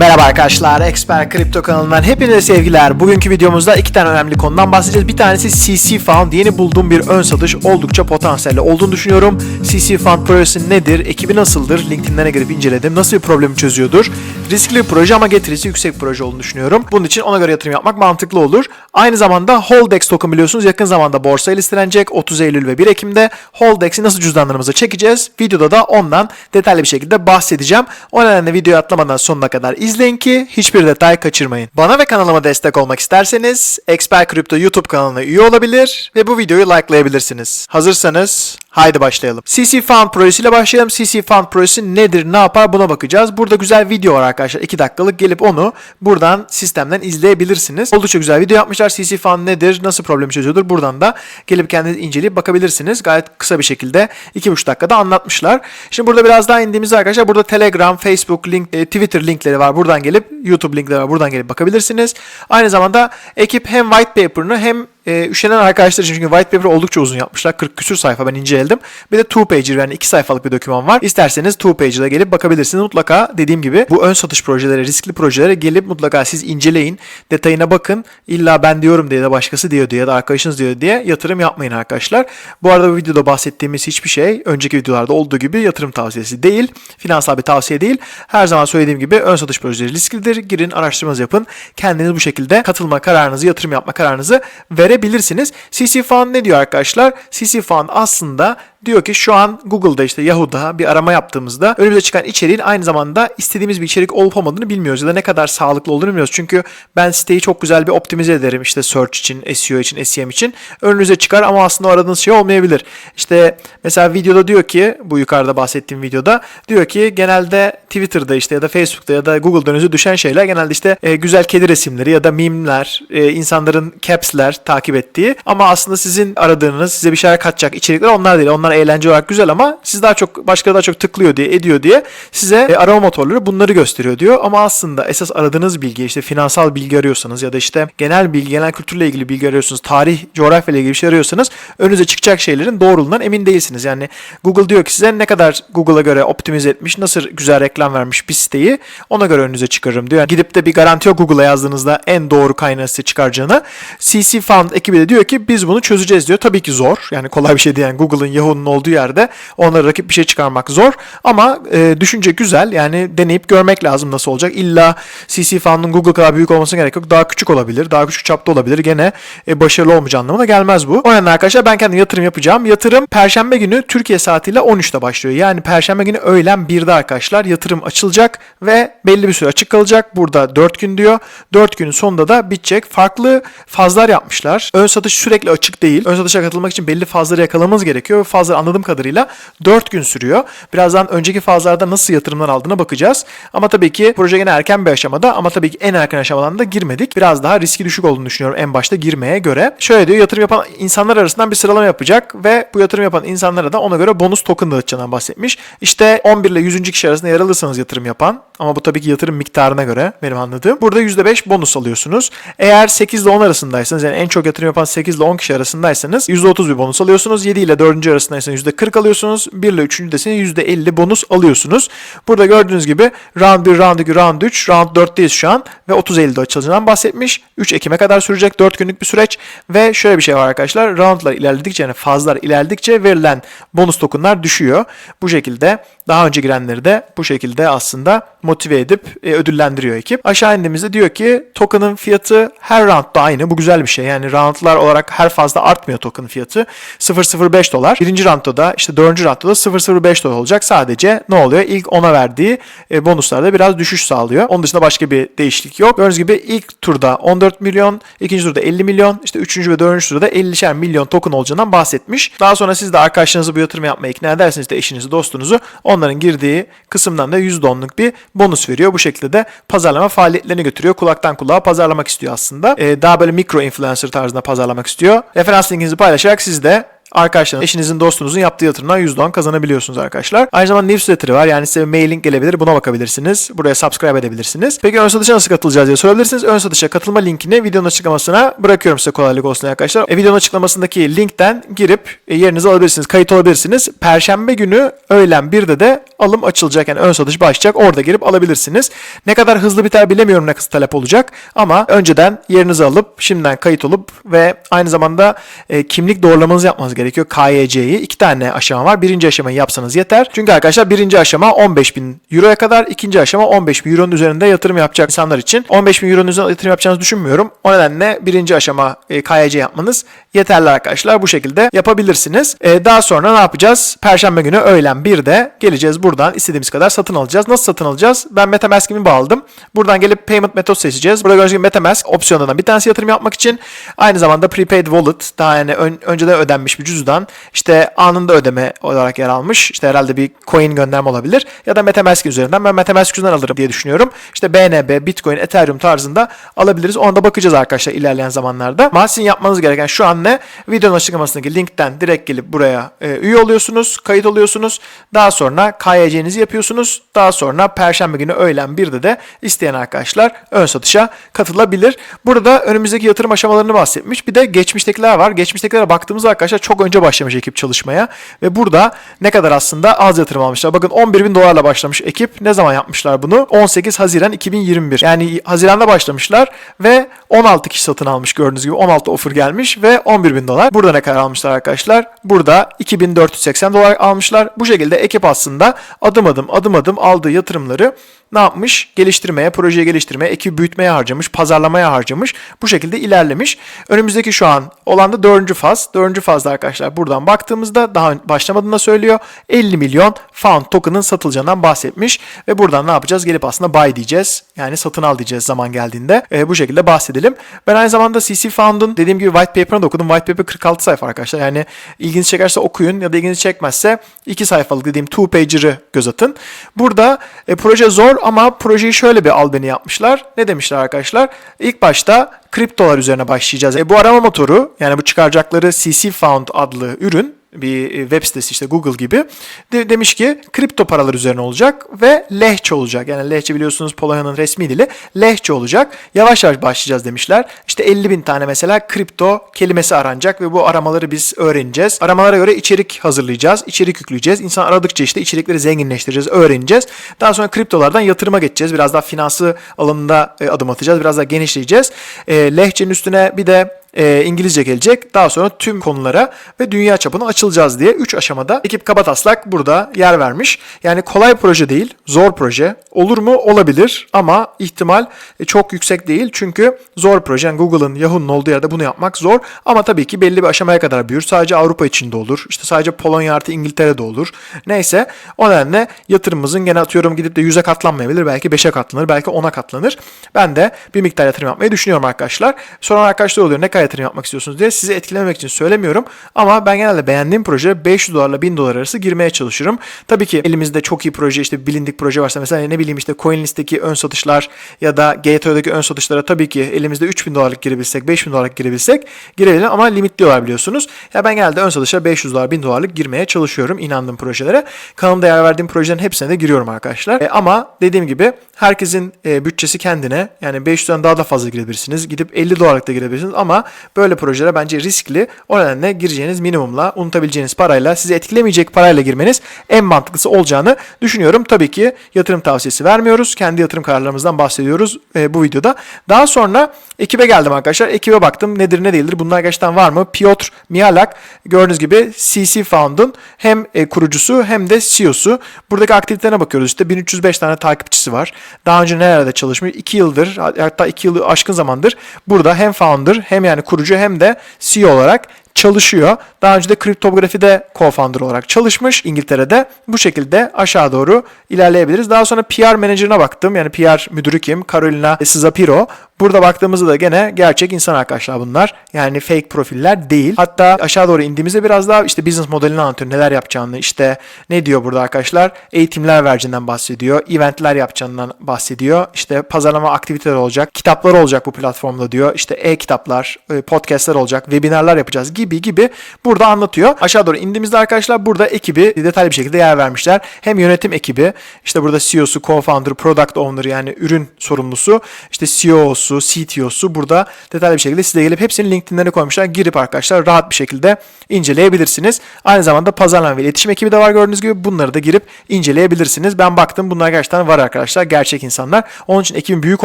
Merhaba arkadaşlar, Expert Kripto kanalından hepinize sevgiler. Bugünkü videomuzda iki tane önemli konudan bahsedeceğiz. Bir tanesi CC Fund, yeni bulduğum bir ön satış oldukça potansiyelli olduğunu düşünüyorum. CC Fund projesi nedir, ekibi nasıldır, LinkedIn'lerine girip inceledim, nasıl bir problemi çözüyordur. Riskli bir proje ama getirisi yüksek bir proje olduğunu düşünüyorum. Bunun için ona göre yatırım yapmak mantıklı olur. Aynı zamanda Holdex token biliyorsunuz yakın zamanda borsaya listelenecek 30 Eylül ve 1 Ekim'de. Holdex'i nasıl cüzdanlarımıza çekeceğiz? Videoda da ondan detaylı bir şekilde bahsedeceğim. O nedenle videoyu atlamadan sonuna kadar izleyin ki hiçbir detay kaçırmayın. Bana ve kanalıma destek olmak isterseniz Expert Crypto YouTube kanalına üye olabilir ve bu videoyu likelayabilirsiniz. Hazırsanız haydi başlayalım. CC Fund projesiyle başlayalım. CC Fund projesi nedir, ne yapar buna bakacağız. Burada güzel video var arkadaşlar. 2 dakikalık gelip onu buradan sistemden izleyebilirsiniz. Oldukça güzel video yapmışlar. CC Fund nedir, nasıl problemi çözüyordur buradan da gelip kendiniz inceleyip bakabilirsiniz. Gayet kısa bir şekilde 2,5 dakikada anlatmışlar. Şimdi burada biraz daha indiğimizde arkadaşlar burada Telegram, Facebook, link, e, Twitter linkleri var. Buradan gelip YouTube linkleri var. Buradan gelip bakabilirsiniz. Aynı zamanda ekip hem white paper'ını hem e, üşenen arkadaşlar için çünkü white paper oldukça uzun yapmışlar. 40 küsür sayfa ben inceledim. Bir de two pager yani 2 sayfalık bir doküman var. İsterseniz two pager'da gelip bakabilirsiniz. Mutlaka dediğim gibi bu ön satış projeleri, riskli projelere gelip mutlaka siz inceleyin. Detayına bakın. İlla ben diyorum diye de başkası diyor diye ya da arkadaşınız diyor diye yatırım yapmayın arkadaşlar. Bu arada bu videoda bahsettiğimiz hiçbir şey önceki videolarda olduğu gibi yatırım tavsiyesi değil. Finansal bir tavsiye değil. Her zaman söylediğim gibi ön satış projeleri risklidir. Girin araştırmanızı yapın. Kendiniz bu şekilde katılma kararınızı, yatırım yapma kararınızı verebilirsiniz. CC Fund ne diyor arkadaşlar? CC Fund aslında diyor ki şu an Google'da işte Yahoo'da bir arama yaptığımızda önümüze çıkan içeriğin aynı zamanda istediğimiz bir içerik olup olmadığını bilmiyoruz ya da ne kadar sağlıklı olduğunu bilmiyoruz. Çünkü ben siteyi çok güzel bir optimize ederim işte search için, SEO için, SEM için. Önünüze çıkar ama aslında aradığınız şey olmayabilir. İşte mesela videoda diyor ki bu yukarıda bahsettiğim videoda diyor ki genelde Twitter'da işte ya da Facebook'ta ya da Google'da önünüze düşen şeyler genelde işte e, güzel kedi resimleri ya da mimler, e, insanların caps'ler takip ettiği ama aslında sizin aradığınız, size bir şeyler katacak içerikler onlar değil. Onlar eğlence olarak güzel ama siz daha çok başkaları daha çok tıklıyor diye ediyor diye size e, arama motorları bunları gösteriyor diyor. Ama aslında esas aradığınız bilgi işte finansal bilgi arıyorsanız ya da işte genel bilgi, genel kültürle ilgili bilgi arıyorsunuz, tarih, coğrafya ile ilgili bir şey arıyorsanız önünüze çıkacak şeylerin doğruluğundan emin değilsiniz. Yani Google diyor ki size ne kadar Google'a göre optimize etmiş, nasıl güzel reklam vermiş bir siteyi ona göre önünüze çıkarırım diyor. Yani gidip de bir garanti yok Google'a yazdığınızda en doğru kaynağı size çıkaracağını. CC Fund ekibi de diyor ki biz bunu çözeceğiz diyor. Tabii ki zor. Yani kolay bir şey değil. Yani Google'ın, Yahoo'nun olduğu yerde onlara rakip bir şey çıkarmak zor. Ama e, düşünce güzel. Yani deneyip görmek lazım nasıl olacak. İlla CC Fund'un Google kadar büyük olmasına gerek yok. Daha küçük olabilir. Daha küçük çapta olabilir. Gene e, başarılı olmayacağı anlamına gelmez bu. O nedenle arkadaşlar ben kendim yatırım yapacağım. Yatırım Perşembe günü Türkiye saatiyle 13'te başlıyor. Yani Perşembe günü öğlen 1'de arkadaşlar yatırım açılacak ve belli bir süre açık kalacak. Burada 4 gün diyor. 4 günün sonunda da bitecek. Farklı fazlar yapmışlar. Ön satış sürekli açık değil. Ön satışa katılmak için belli fazları yakalamamız gerekiyor. Fazlar anladığım kadarıyla 4 gün sürüyor. Birazdan önceki fazlarda nasıl yatırımlar aldığına bakacağız. Ama tabii ki proje gene erken bir aşamada ama tabii ki en erken aşamadan da girmedik. Biraz daha riski düşük olduğunu düşünüyorum en başta girmeye göre. Şöyle diyor yatırım yapan insanlar arasından bir sıralama yapacak ve bu yatırım yapan insanlara da ona göre bonus token dağıtacağından bahsetmiş. İşte 11 ile 100. kişi arasında yer alırsanız yatırım yapan ama bu tabii ki yatırım miktarına göre benim anladığım. Burada %5 bonus alıyorsunuz. Eğer 8 ile 10 arasındaysanız yani en çok yatırım yapan 8 ile 10 kişi arasındaysanız %30 bir bonus alıyorsunuz. 7 ile 4. arasındaysanız %40 alıyorsunuz. 1 ile 3. deseniz %50 bonus alıyorsunuz. Burada gördüğünüz gibi round 1, round 2, round 3, round 4'teyiz şu an ve 30 Eylül'de açılacağından bahsetmiş. 3 Ekim'e kadar sürecek 4 günlük bir süreç ve şöyle bir şey var arkadaşlar. Roundlar ilerledikçe yani fazlar ilerledikçe verilen bonus tokenlar düşüyor. Bu şekilde daha önce girenleri de bu şekilde aslında motive edip e, ödüllendiriyor ekip. Aşağı indiğimizde diyor ki token'ın fiyatı her roundda aynı. Bu güzel bir şey. Yani roundlar olarak her fazla artmıyor token fiyatı. 0.05 dolar. Birinci roundda da işte dördüncü roundda da 0.05 dolar olacak. Sadece ne oluyor? İlk ona verdiği e, bonuslarda biraz düşüş sağlıyor. Onun dışında başka bir değişiklik yok. Gördüğünüz gibi ilk turda 14 milyon, ikinci turda 50 milyon, işte üçüncü ve dördüncü turda 50'şer milyon token olacağından bahsetmiş. Daha sonra siz de arkadaşlarınızı bu yatırım yapmaya ikna edersiniz de eşinizi, dostunuzu onların girdiği kısımdan da %10'luk bir bonus veriyor. Bu şekilde de pazarlama faaliyetlerini götürüyor. Kulaktan kulağa pazarlamak istiyor aslında. Ee, daha böyle mikro influencer tarzında pazarlamak istiyor. Referans linkinizi paylaşarak siz de arkadaşlarınız, eşinizin, dostunuzun yaptığı yatırımdan %10 kazanabiliyorsunuz arkadaşlar. Aynı zamanda newsletter'ı var. Yani size mailing gelebilir. Buna bakabilirsiniz. Buraya subscribe edebilirsiniz. Peki ön satışa nasıl katılacağız diye sorabilirsiniz. Ön satışa katılma linkini videonun açıklamasına bırakıyorum size kolaylık olsun arkadaşlar. E, videonun açıklamasındaki linkten girip e, yerinizi alabilirsiniz. Kayıt olabilirsiniz. Perşembe günü öğlen 1'de de alım açılacak. Yani ön satış başlayacak. Orada girip alabilirsiniz. Ne kadar hızlı biter bilemiyorum ne kadar talep olacak. Ama önceden yerinizi alıp şimdiden kayıt olup ve aynı zamanda e, kimlik doğrulamanızı yapmanız gerekiyor. KYC'yi. iki tane aşama var. Birinci aşamayı yapsanız yeter. Çünkü arkadaşlar birinci aşama 15 bin euroya kadar. ikinci aşama 15 bin euronun üzerinde yatırım yapacak insanlar için. 15 bin euronun üzerinde yatırım yapacağınızı düşünmüyorum. O nedenle birinci aşama e, KYC yapmanız yeterli arkadaşlar. Bu şekilde yapabilirsiniz. E, daha sonra ne yapacağız? Perşembe günü öğlen 1'de geleceğiz buradan istediğimiz kadar satın alacağız. Nasıl satın alacağız? Ben Metamask'imi bağladım. Buradan gelip payment method seçeceğiz. Burada gördüğünüz gibi Metamask opsiyonlarından bir tanesi yatırım yapmak için. Aynı zamanda prepaid wallet daha yani ön- önceden ödenmiş bir cüzdan. İşte anında ödeme olarak yer almış. İşte herhalde bir coin gönderme olabilir. Ya da Metamask üzerinden ben Metamask üzerinden alırım diye düşünüyorum. İşte BNB, Bitcoin, Ethereum tarzında alabiliriz. Ona da bakacağız arkadaşlar ilerleyen zamanlarda. Ama yapmanız gereken şu an ne? Videonun açıklamasındaki linkten direkt gelip buraya e, üye oluyorsunuz, kayıt oluyorsunuz. Daha sonra KYC'nizi yapıyorsunuz. Daha sonra Perşembe günü öğlen 1'de de isteyen arkadaşlar ön satışa katılabilir. Burada önümüzdeki yatırım aşamalarını bahsetmiş. Bir de geçmiştekiler var. Geçmiştekilere baktığımızda arkadaşlar çok önce başlamış ekip çalışmaya. Ve burada ne kadar aslında az yatırım almışlar. Bakın 11 bin dolarla başlamış ekip. Ne zaman yapmışlar bunu? 18 Haziran 2021. Yani Haziran'da başlamışlar ve 16 kişi satın almış gördüğünüz gibi. 16 offer gelmiş ve 11 bin dolar. Burada ne kadar almışlar arkadaşlar? Burada 2480 dolar almışlar. Bu şekilde ekip aslında adım adım adım adım aldığı yatırımları ne yapmış? Geliştirmeye, projeyi geliştirmeye, ekibi büyütmeye harcamış, pazarlamaya harcamış. Bu şekilde ilerlemiş. Önümüzdeki şu an olan da dördüncü faz. Dördüncü fazda arkadaşlar buradan baktığımızda daha başlamadığını da söylüyor. 50 milyon found token'ın satılacağından bahsetmiş. Ve buradan ne yapacağız? Gelip aslında buy diyeceğiz. Yani satın al diyeceğiz zaman geldiğinde. E, bu şekilde bahsedelim. Ben aynı zamanda CC Found'un dediğim gibi white paper'ını da okudum. White paper 46 sayfa arkadaşlar. Yani ilginizi çekerse okuyun ya da ilginizi çekmezse iki sayfalık dediğim two pager'ı göz atın. Burada e, proje zor ama projeyi şöyle bir albeni yapmışlar. Ne demişler arkadaşlar? İlk başta kriptolar üzerine başlayacağız. E, bu arama motoru yani bu çıkaracakları CC Found adlı ürün bir e, web sitesi işte Google gibi de, demiş ki kripto paralar üzerine olacak ve lehçe olacak. Yani lehçe biliyorsunuz Polonya'nın resmi dili lehçe olacak. Yavaş yavaş başlayacağız demişler. İşte 50 bin tane mesela kripto kelimesi aranacak ve bu aramaları biz öğreneceğiz. Aramalara göre içerik hazırlayacağız. içerik yükleyeceğiz. İnsan aradıkça işte içerikleri zenginleştireceğiz, öğreneceğiz. Daha sonra kriptolardan yatırıma geçeceğiz. Biraz daha finansı alanında e, adım atacağız. Biraz daha genişleyeceğiz. E, lehçenin üstüne bir de e, İngilizce gelecek. Daha sonra tüm konulara ve dünya çapına açılacağız diye 3 aşamada ekip Kabataslak burada yer vermiş. Yani kolay proje değil, zor proje. Olur mu? Olabilir ama ihtimal e, çok yüksek değil. Çünkü zor proje. Yani Google'ın, Yahoo'nun olduğu yerde bunu yapmak zor. Ama tabii ki belli bir aşamaya kadar büyür. Sadece Avrupa içinde olur. İşte sadece Polonya artı İngiltere'de olur. Neyse o nedenle yatırımımızın gene atıyorum gidip de 100'e katlanmayabilir. Belki 5'e katlanır. Belki 10'a katlanır. Ben de bir miktar yatırım yapmayı düşünüyorum arkadaşlar. Sonra arkadaşlar oluyor ne kadar yatırım yapmak istiyorsunuz diye sizi etkilememek için söylemiyorum. Ama ben genelde beğendiğim proje 500 dolarla 1000 dolar arası girmeye çalışırım. Tabii ki elimizde çok iyi proje işte bilindik proje varsa mesela ne bileyim işte CoinList'teki ön satışlar ya da Gateo'daki ön satışlara tabii ki elimizde 3000 dolarlık girebilsek 5000 dolarlık girebilsek girelim ama limitliyorlar biliyorsunuz. Ya ben genelde ön satışa 500 dolar 1000 dolarlık girmeye çalışıyorum inandığım projelere. Kanalımda yer verdiğim projelerin hepsine de giriyorum arkadaşlar. E, ama dediğim gibi herkesin e, bütçesi kendine yani 500'den daha da fazla girebilirsiniz. Gidip 50 dolarlık da girebilirsiniz ama böyle projelere bence riskli. O nedenle gireceğiniz minimumla unutabileceğiniz parayla sizi etkilemeyecek parayla girmeniz en mantıklısı olacağını düşünüyorum. Tabii ki yatırım tavsiyesi vermiyoruz. Kendi yatırım kararlarımızdan bahsediyoruz e, bu videoda. Daha sonra ekibe geldim arkadaşlar. Ekibe baktım nedir ne değildir. Bunlar gerçekten var mı? Piotr Mihalak gördüğünüz gibi CC Found'un hem e, kurucusu hem de CEO'su. Buradaki aktivitelerine bakıyoruz. İşte 1305 tane takipçisi var. Daha önce nerelerde çalışmış? 2 yıldır hatta 2 yılı aşkın zamandır burada hem founder hem yani kurucu hem de CEO olarak çalışıyor. Daha önce de kriptografide co-founder olarak çalışmış İngiltere'de. Bu şekilde aşağı doğru ilerleyebiliriz. Daha sonra PR menajerine baktım. Yani PR müdürü kim? Carolina Szapiro. Burada baktığımızda da gene gerçek insan arkadaşlar bunlar. Yani fake profiller değil. Hatta aşağı doğru indiğimizde biraz daha işte business modelini anlatıyor. Neler yapacağını işte ne diyor burada arkadaşlar? Eğitimler vereceğinden bahsediyor. Eventler yapacağından bahsediyor. İşte pazarlama aktiviteleri olacak. Kitaplar olacak bu platformda diyor. İşte e-kitaplar, e, podcastler olacak. Webinarlar yapacağız gibi gibi burada anlatıyor. Aşağı doğru indiğimizde arkadaşlar burada ekibi detaylı bir şekilde yer vermişler. Hem yönetim ekibi işte burada CEO'su, co-founder, product owner yani ürün sorumlusu, işte CEO'su, CTO'su burada detaylı bir şekilde size gelip hepsinin LinkedIn'lerini koymuşlar. Girip arkadaşlar rahat bir şekilde inceleyebilirsiniz. Aynı zamanda pazarlama ve iletişim ekibi de var gördüğünüz gibi. Bunları da girip inceleyebilirsiniz. Ben baktım bunlar gerçekten var arkadaşlar. Gerçek insanlar. Onun için ekibin büyük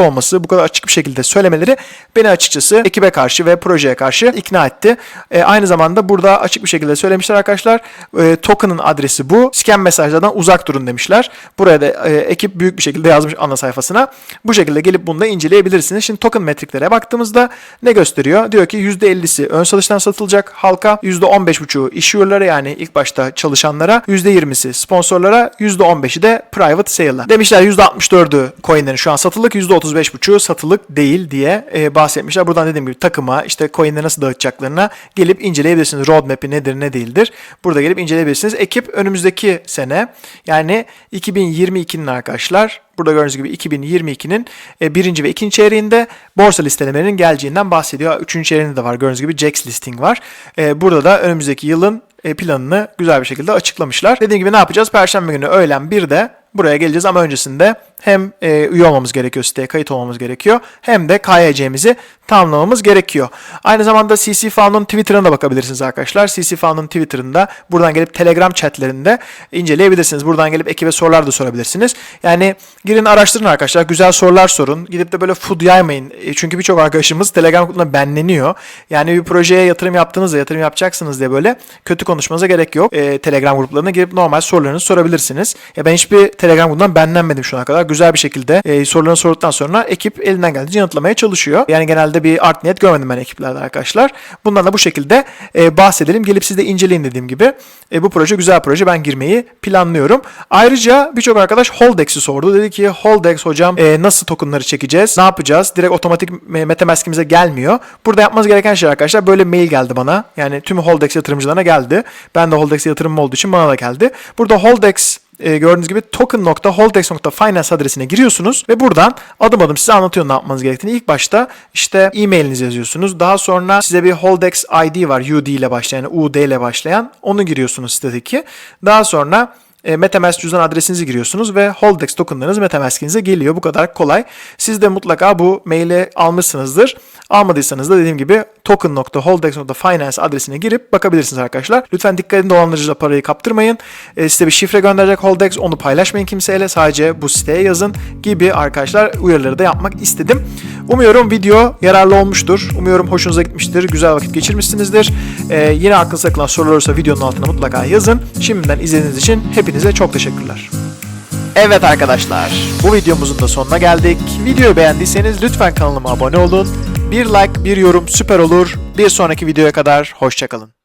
olması, bu kadar açık bir şekilde söylemeleri beni açıkçası ekibe karşı ve projeye karşı ikna etti. E, aynı zamanda burada açık bir şekilde söylemişler arkadaşlar. E, token'ın adresi bu. Scam mesajlardan uzak durun demişler. Buraya da e, ekip büyük bir şekilde yazmış ana sayfasına. Bu şekilde gelip bunu da inceleyebilirsiniz. Şimdi token metriklere baktığımızda ne gösteriyor? Diyor ki %50'si ön satıştan satılacak halka, %15,5'u issuer'lara yani ilk başta çalışanlara, %20'si sponsorlara, %15'i de private sale'a. Demişler %64'ü coinlerin şu an satılık, %35,5'u satılık değil diye e, bahsetmişler. Buradan dediğim gibi takıma işte coinleri nasıl dağıtacaklarına gelip inceleyebilirsiniz. Roadmap'i nedir ne değildir. Burada gelip inceleyebilirsiniz. Ekip önümüzdeki sene yani 2022'nin arkadaşlar Burada gördüğünüz gibi 2022'nin e, birinci ve ikinci çeyreğinde borsa listelemelerinin geleceğinden bahsediyor. Üçüncü çeyreğinde de var. Gördüğünüz gibi JAX listing var. E, Burada da önümüzdeki yılın e, planını güzel bir şekilde açıklamışlar. Dediğim gibi ne yapacağız? Perşembe günü öğlen 1'de buraya geleceğiz ama öncesinde hem e, üye olmamız gerekiyor siteye kayıt olmamız gerekiyor hem de KYC'mizi tamamlamamız gerekiyor. Aynı zamanda CC Found'un Twitter'ına da bakabilirsiniz arkadaşlar. CC Found'un Twitter'ında buradan gelip Telegram chatlerinde inceleyebilirsiniz. Buradan gelip ekibe sorular da sorabilirsiniz. Yani girin araştırın arkadaşlar. Güzel sorular sorun. Gidip de böyle food yaymayın. E, çünkü birçok arkadaşımız Telegram grubunda benleniyor. Yani bir projeye yatırım yaptığınızda yatırım yapacaksınız diye böyle kötü konuşmanıza gerek yok. E, Telegram gruplarına girip normal sorularınızı sorabilirsiniz. Ya ben hiçbir Telegram grubundan benlenmedim şu ana kadar. Güzel bir şekilde e, sorularını sorduktan sonra ekip elinden geldiğince yanıtlamaya çalışıyor. Yani genelde bir art niyet görmedim ben ekiplerde arkadaşlar. Bundan da bu şekilde e, bahsedelim. Gelip siz de inceleyin dediğim gibi. E, bu proje güzel proje. Ben girmeyi planlıyorum. Ayrıca birçok arkadaş Holdex'i sordu. Dedi ki Holdex hocam e, nasıl tokenları çekeceğiz? Ne yapacağız? Direkt otomatik Metamask'imize gelmiyor. Burada yapmanız gereken şey arkadaşlar böyle mail geldi bana. Yani tüm Holdex yatırımcılarına geldi. Ben de Holdex yatırımım olduğu için bana da geldi. Burada Holdex e, gördüğünüz gibi token.holdex.finance adresine giriyorsunuz ve buradan adım adım size anlatıyor ne yapmanız gerektiğini. İlk başta işte e-mailinizi yazıyorsunuz. Daha sonra size bir Holdex ID var. UD ile başlayan, UD ile başlayan. Onu giriyorsunuz sitedeki. Daha sonra e, MetaMask cüzdan adresinizi giriyorsunuz ve Holdex tokenlarınız MetaMask'inize geliyor. Bu kadar kolay. Siz de mutlaka bu maili almışsınızdır. Almadıysanız da dediğim gibi token.holdex.finance adresine girip bakabilirsiniz arkadaşlar. Lütfen dikkat edin dolandırıcıda parayı kaptırmayın. E, size bir şifre gönderecek Holdex onu paylaşmayın kimseyle. Sadece bu siteye yazın gibi arkadaşlar uyarıları da yapmak istedim. Umuyorum video yararlı olmuştur. Umuyorum hoşunuza gitmiştir. Güzel vakit geçirmişsinizdir. E, yine aklınıza takılan sorular olursa videonun altına mutlaka yazın. Şimdiden izlediğiniz için hepinize çok teşekkürler. Evet arkadaşlar, bu videomuzun da sonuna geldik. Videoyu beğendiyseniz lütfen kanalıma abone olun. Bir like, bir yorum süper olur. Bir sonraki videoya kadar hoşçakalın.